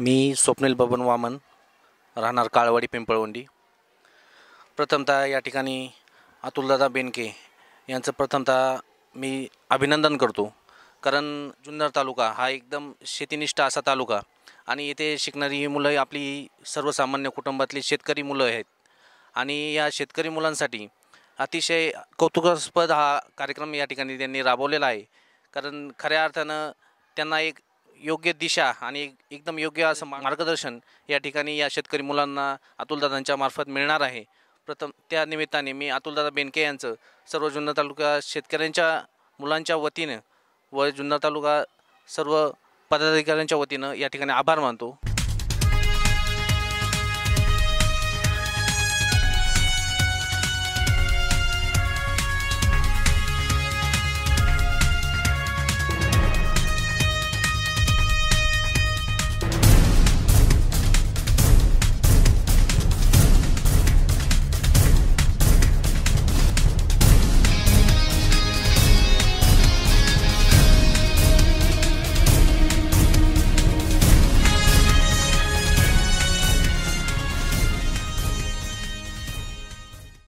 मी स्वप्नील बबन वामन राहणार काळवाडी पिंपळवंडी. प्रथमतः या ठिकाणी अतुलदादा बेनके यांचं प्रथमतः मी अभिनंदन करतो. कारण जुन्नर तालुका हा एकदम शेतीनिष्ठ असा तालुका आणि येथे शिकणारी ही मुलं आपली सर्वसामान्य कुटुंबातली शेतकरी मुलं आहेत. आणि या शेतकरी मुलांसाठी अतिशय कौतुकास्पद हा कार्यक्रम या ठिकाणी त्यांनी राबवलेला आहे. कारण खऱ्या अर्थानं त्यांना एक योग्य दिशा आणि एकदम योग्य असं मार्गदर्शन या ठिकाणी या शेतकरी मुलांना अतुलदादांच्या मार्फत मिळणार आहे. प्रथम त्या निमित्ताने मी अतुलदादा बेनके यांचं सर्व जुन्नर तालुका शेतकऱ्यांच्या मुलांच्या वतीनं व जुन्नर तालुका सर्व पदाधिकाऱ्यांच्या वतीनं या ठिकाणी आभार मानतो.